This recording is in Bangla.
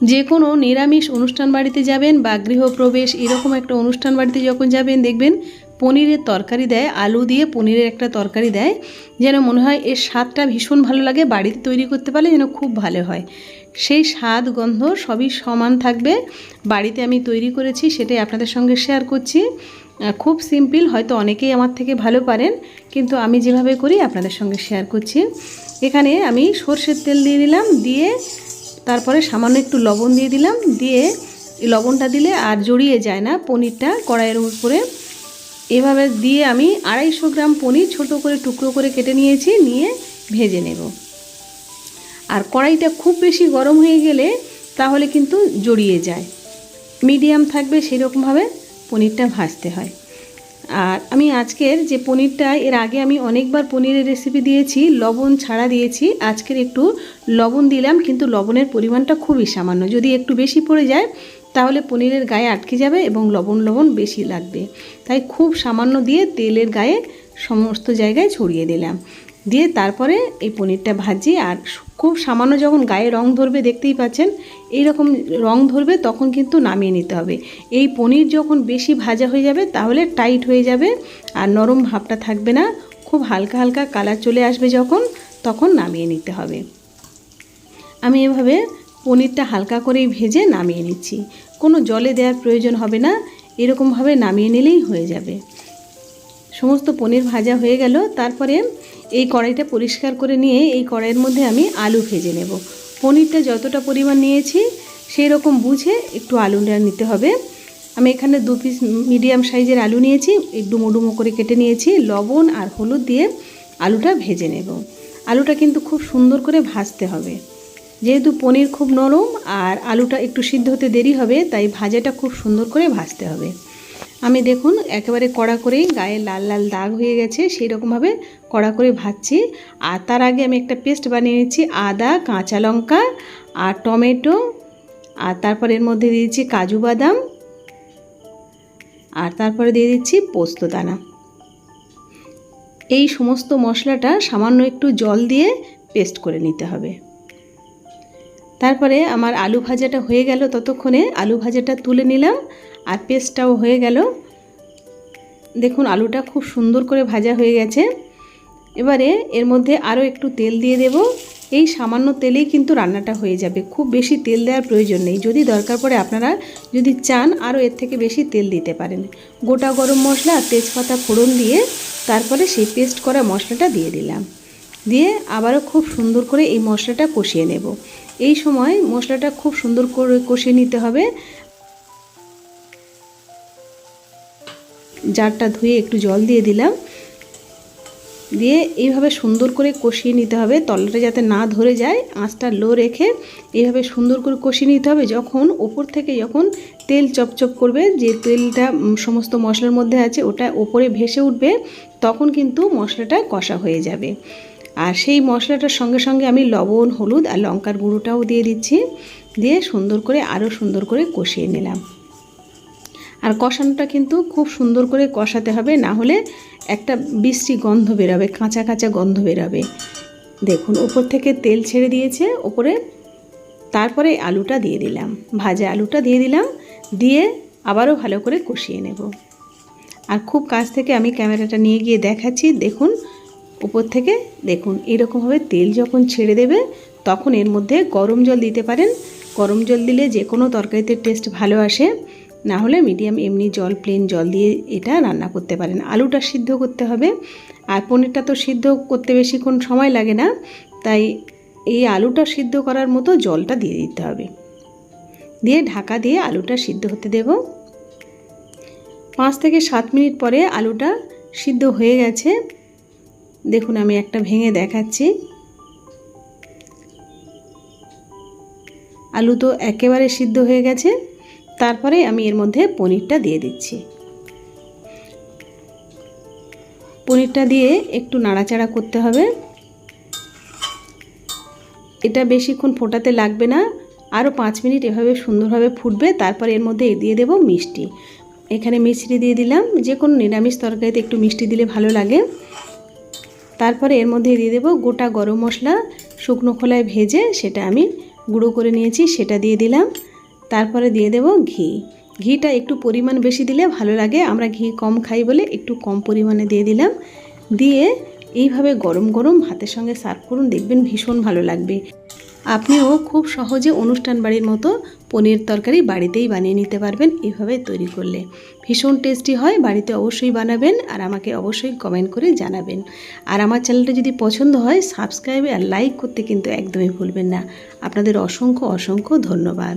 যে কোনো নিরামিষ অনুষ্ঠান বাড়িতে যাবেন বা গৃহপ্রবেশ এরকম একটা অনুষ্ঠান বাড়িতে যখন যাবেন, দেখবেন পনিরের তরকারি দেয়, আলু দিয়ে পনিরের একটা তরকারি দেয়। যেন মনে হয় এর স্বাদটা ভীষণ ভালো লাগে, বাড়িতে তৈরি করতে পারলে যেন খুব ভালো হয়। সেই স্বাদ, গন্ধ সবই সমান থাকবে। বাড়িতে আমি তৈরি করেছি, সেটাই আপনাদের সঙ্গে শেয়ার করছি। খুব সিম্পল হয়তো অনেকেই আমার থেকে ভালো পারেন, কিন্তু আমি যেভাবে করি আপনাদের সঙ্গে শেয়ার করছি। এখানে আমি সর্ষের তেল দিয়ে দিলাম, দিয়ে তারপরে সামান্য একটু লবণ দিয়ে দিলাম, দিয়ে লবণটা দিলে আর জড়িয়ে যায় না পনিরটা কড়াইয়ের উপরে। এভাবে দিয়ে আমি আড়াইশো গ্রাম পনির ছোট করে টুকরো করে কেটে নিয়েছি, নিয়ে ভেজে নেব। আর কড়াইটা খুব বেশি গরম হয়ে গেলে তাহলে কিন্তু জড়িয়ে যায়। মিডিয়াম থাকবে সেরকমভাবে পনিরটা ভাজতে হয়। আর আমি আজকের যে পনিরটা, এর আগে আমি অনেকবার পনিরের রেসিপি দিয়েছি, লবণ ছাড়া দিয়েছি। আজকের একটু লবণ দিলাম, কিন্তু লবণের পরিমাণটা খুবই সামান্য। যদি একটু বেশি পড়ে যায়, তাহলে পনিরের গায়ে আটকে যাবে এবং লবণ লবণ বেশি লাগবে। তাই খুব সামান্য দিয়ে তেলের গায়ে সমস্ত জায়গায় ছড়িয়ে দিলাম। দিয়ে তারপরে এই পনিরটা ভাজি আর খুব সামান্য যখন গায়ে রং ধরবে দেখতেই পাচ্ছেন এই রকম রং ধরবে তখন কিন্তু নামিয়ে নিতে হবে। এই পনির যখন বেশি ভাজা হয়ে যাবে তাহলে টাইট হয়ে যাবে আর নরম ভাবটা থাকবে না, খুব হালকা হালকা কালার চলে আসবে যখন, তখন নামিয়ে নিতে হবে। আমি এভাবে পনিরটা হালকা করেই ভেজে নামিয়ে নিচ্ছি। কোনো জলে দেওয়ার প্রয়োজন হবে না, এরকমভাবে নামিয়ে নিলেই হয়ে যাবে। সমস্ত পনির ভাজা হয়ে গেল, তারপরে এই কড়াইটা পরিষ্কার করে নিয়ে এই কড়াইয়ের মধ্যে আমি আলু ভেজে নেব। পনিরটা যতটা পরিমাণ নিয়েছি সেই রকম বুঝে একটু আলুটা নিতে হবে। আমি এখানে দু পিস মিডিয়াম সাইজের আলু নিয়েছি ডুমো ডুমো করে কেটে নিয়েছি, লবণ আর হলুদ দিয়ে আলুটা ভেজে নেব। আলুটা কিন্তু খুব সুন্দর করে ভাজতে হবে। যেহেতু পনির খুব নরম আর আলুটা একটু সিদ্ধ হতে দেরি হবে, তাই ভাজাটা খুব সুন্দর করে ভাজতে হবে। আমি দেখুন, একেবারে কড়া করেই গায়ে লাল লাল দাগ হয়ে গেছে সেই রকমভাবে কড়া করে ভাজছি। আর তার আগে আমি একটা পেস্ট বানিয়ে নিচ্ছি, আদা, কাঁচা লঙ্কা আর টমেটো। আর তারপর এর মধ্যে দিয়েছি কাজু বাদাম। আর তারপরে দিয়ে দিচ্ছি পোস্ত দানা। এই সমস্ত মশলাটা সামান্য একটু জল দিয়ে পেস্ট করে নিতে হবে। তারপরে আমার আলু ভাজাটা হয়ে গেল ততক্ষণে। আলু ভাজাটা তুলে নিলাম। আর পেস্টটাও হয়ে গেল। দেখুন, আলুটা খুব সুন্দর করে ভাজা হয়ে গেছে। এবারে এর মধ্যে আরও একটু তেল দিয়ে দেব। এই সামান্য তেলেই কিন্তু রান্নাটা হয়ে যাবে। খুব বেশি তেল দেওয়ার প্রয়োজন নেই। যদি দরকার পড়ে আপনারা যদি চান, আরও এর থেকে বেশি তেল দিতে পারেন। গোটা গরম মশলা, তেজপাতা ফোড়ন দিয়ে তারপরে সেই পেস্ট করা মশলাটা দিয়ে দিলাম। দিয়ে আবারও খুব সুন্দর করে এই মশলাটা কষিয়ে নেব। এই সময় মশলাটা খুব সুন্দর করে কষিয়ে নিতে হবে। জারটা ধুয়ে একটু জল দিয়ে দিলাম। দিয়ে এইভাবে সুন্দর করে কষিয়ে নিতে হবে। তলাটা যাতে না ধরে যায়, আঁচটা লো রেখে এইভাবে সুন্দর করে কষিয়ে নিতে হবে। যখন ওপর থেকে যখন তেল চপচপ করবে, যে তেলটা সমস্ত মশলার মধ্যে আছে, ওটা ওপরে ভেসে উঠবে, তখন কিন্তু মশলাটা কষা হয়ে যাবে। আর সেই মশলাটার সঙ্গে সঙ্গে আমি লবণ, হলুদ আর লঙ্কার গুঁড়োটাও দিয়ে দিচ্ছি। দিয়ে সুন্দর করে, আরও সুন্দর করে কষিয়ে নিলাম। আর কষানোটা কিন্তু খুব সুন্দর করে কষাতে হবে, না হলে একটা বিশ্রী গন্ধ বেরোবে, কাঁচা কাঁচা গন্ধ বেরোবে। দেখুন, ওপর থেকে তেল ছেড়ে দিয়েছে, ওপরে তারপরে আলুটা দিয়ে দিলাম। ভাজা আলুটা দিয়ে দিলাম, দিয়ে আবারও ভালো করে কষিয়ে নেব। আর খুব কাছ থেকে আমি ক্যামেরাটা নিয়ে গিয়ে দেখাচ্ছি, দেখুন উপর থেকে দেখুন, এরকমভাবে তেল যখন ছেড়ে দেবে, তখন এর মধ্যে গরম জল দিতে পারেন। গরম জল দিলে যে কোনো তরকারিতে টেস্ট ভালো আসে। না হলে মিডিয়াম এমনি জল প্লেন জল দিয়ে এটা রান্না করতে পারেন। আলুটা সিদ্ধ করতে হবে। আর পনিরটা তো সিদ্ধ করতে বেশিক্ষণ সময় লাগে না। তাই এই আলুটা সিদ্ধ করার মতো জলটা দিয়ে দিতে হবে। দিয়ে ঢাকা দিয়ে আলুটা সিদ্ধ হতে দেব। পাঁচ থেকে সাত মিনিট পরে আলুটা সিদ্ধ হয়ে গেছে। দেখুন, আমি একটা ভেঙে দেখাচ্ছি। আলু তো একেবারে সিদ্ধ হয়ে গেছে। তারপরে আমি এর মধ্যে পনিরটা দিয়ে দিচ্ছি। পনিরটা দিয়ে একটু নাড়াচাড়া করতে হবে। এটা বেশিক্ষণ ফোটাতে লাগবে না। আরও পাঁচ মিনিট এভাবে সুন্দরভাবে ফুটবে। তারপর এর মধ্যে দিয়ে দেব মিষ্টি। এখানে মিষ্টি দিয়ে দিলাম। যে কোনো নিরামিষ তরকারিতে একটু মিষ্টি দিলে ভালো লাগে। তারপরে এর মধ্যে দিয়ে দেবো গোটা গরম মশলা। শুকনো খোলায় ভেজে সেটা আমি গুঁড়ো করে নিয়েছি, সেটা দিয়ে দিলাম। তারপরে দিয়ে দেব ঘি। ঘিটা একটু পরিমাণ বেশি দিলে ভালো লাগে। আমরা ঘি কম খাই বলে একটু কম পরিমাণে দিয়ে দিলাম। দিয়ে এইভাবে গরম গরম ভাতের সঙ্গে সার্ভ করুন, দেখবেন ভীষণ ভালো লাগবে। আপনিও খুব সহজে অনুষ্ঠান বাড়ির মতো পনির তরকারি বাড়িতেই বানিয়ে নিতে পারবেন এভাবে তৈরি করলে। ভীষণ টেস্টি হয়, বাড়িতে অবশ্যই বানাবেন আর আমাকে অবশ্যই কমেন্ট করে জানাবেন। আর আমার চ্যানেলটা যদি পছন্দ হয়, সাবস্ক্রাইব আর লাইক করতে কিন্তু একদমই ভুলবেন না। আপনাদের অসংখ্য অসংখ্য ধন্যবাদ।